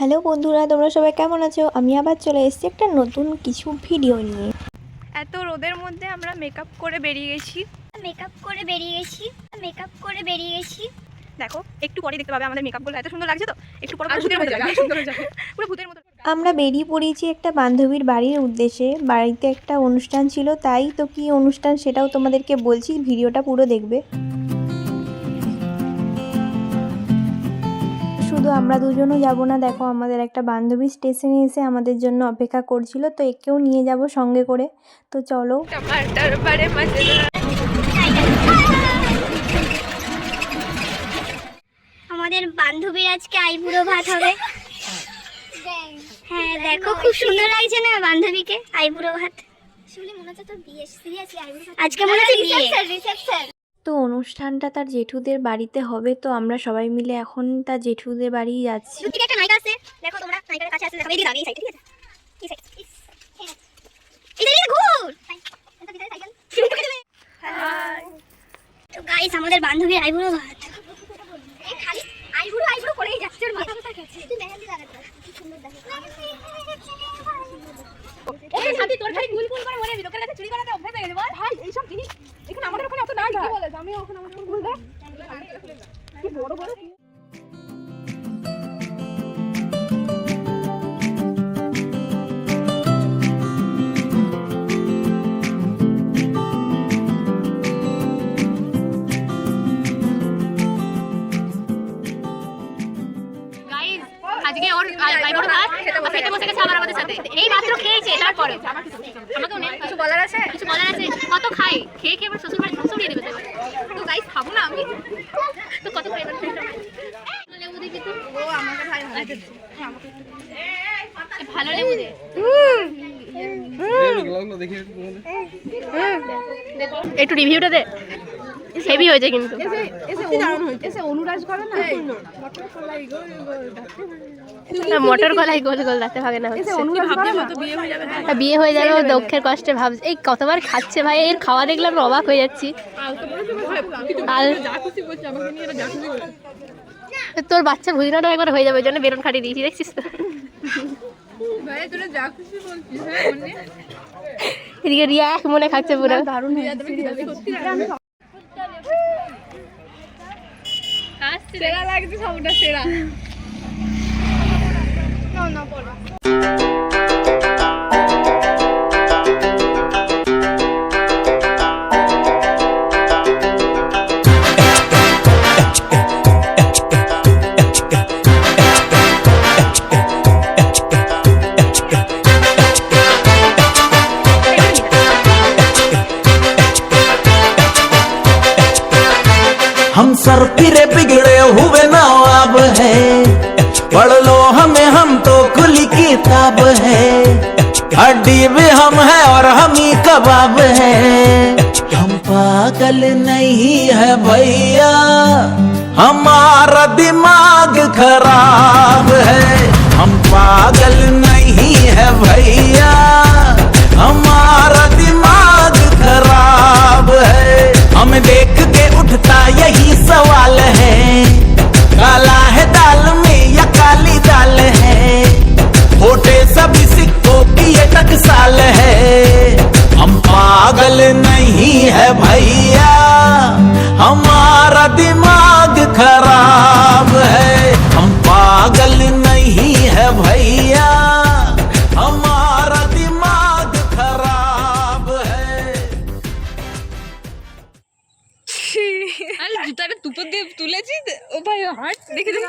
Hello বন্ধুরা তোমরা সবাই কেমন আছো? আমি আবার চলে এসেছি একটা নতুন কিছু ভিডিও নিয়ে। এত রোদের মধ্যে আমরা মেকআপ করে বেরিয়ে গেছি। মেকআপ করে বেরিয়ে গেছি। মেকআপ করে বেরিয়ে গেছি। দেখো একটু পরে দেখতে পাবে আমাদের মেকআপগুলো এত সুন্দর লাগছে তো? একটু পরে পুরো ভূতের মতো লাগবে পুরো ভূতের মতো। আমরা বেরিয়ে পড়েছি একটা বান্ধবীর বাড়ির উদ্দেশ্যে। বাড়িতে একটা অনুষ্ঠান ছিল তাই তো কি অনুষ্ঠান সেটাও তোমাদেরকে বলছি ভিডিওটা পুরো দেখবে। শুধু আমরা দুজনও যাব না। দেখো আমাদের একটা বান্ধবী স্টেশনে এসে আমাদের জন্য অপেক্ষা করছিল তো একেও নিয়ে যাব সঙ্গে করে। তো চলো। আমাদের বান্ধবীর আজকে আইবুড়ো ভাত হবে। হ্যাঁ দেখো খুব সুন্দর লাগছে না বান্ধবীকে আইবুড়ো ভাত। আজকে মনে হচ্ছে বিয়ে। তো অনুষ্ঠানটা তার জেঠুদের বাড়িতে হবে তো আমরা সবাই মিলে এখন তার জেঠুদের বাড়ি যাচ্ছি। একটা নায়িকা আছে। দেখো তোমরা নায়িকার কাছে আছে। দেখো এইদিকে দাঁড়িয়ে সাইড ঠিক আছে? এই সাইড তো গাইস আমাদের বান্ধবীর আইবুড়ো ভাত। খালি আইবুড়ো আইবুড়ো করেই যাচ্ছে ওর মাথা গেছে তুই মেহেন্দি লাগাতে কি সুন্দর দেখো এই সাথী তোর খালি গুল গুল করে মরে লোকের কাছে চুরি করাতে অভ্যাস হয়ে গেছে বল। ভাই এই সব জিনিস এখানে আমাদের ওখানে অত নাই কি বলে আমি ওখানে আমার দাও কি বড় বড় আজকে ওর আইবুড়ো ভাত ও খেতে বসে গেছে আবার আমাদের সাথে। এই মাত্র খেয়েছে তারপরে। আমাকেও নে। কিছু বলার আছে? কিছু বলার আছে। কত খাই? খেয়ে খেয়ে আবার শ্বশুর বাড়ি শ্বশুরিয়ে দেবে তো। গাইস খাব না আমি? তো কত খাই? এবার লেবু দিবি তো ও আমাকে ভাই ভালো লেবু দে। একটু রিভিউটা দে। হেভি হয়েছে। কিন্তু মটর কলাই গোল গোল রাতে ভাগে না হচ্ছে। হ্যাঁ, বিয়ে হয়ে যাবে ও দুঃখের কষ্টে ভাবছে। এই কতবার খাচ্ছে ভাই? এর খাওয়া দেখলে আমরা অবাক হয়ে যাচ্ছি। আর তোর বাচ্চা ভুজিনাটা একবার হয়ে যাবে ওই জন্য বেরন খাটিয়ে দিয়েছি দেখছিস তো? এদিকে রিয়া এক মনে খাচ্ছে পুরো। দারুণ। সেরা লাগছে সবটা সেরা हम सर फिरे बिगड़े हुए नवाब है। पढ़ लो हमें, हम तो खुली किताब है। हड्डी भी हम है और हम ही कबाब है। हम पागल नहीं है भैया, हमारा दिमाग खराब है। हम पागल नहीं है भैया। भैया हमारा दिमाग खराब है हम पागल नहीं है भैया हमारा दिमाग खराब है আরে জুতাটা তুপর দিয়ে তুলেছি ও ভাই হাট দেখে তো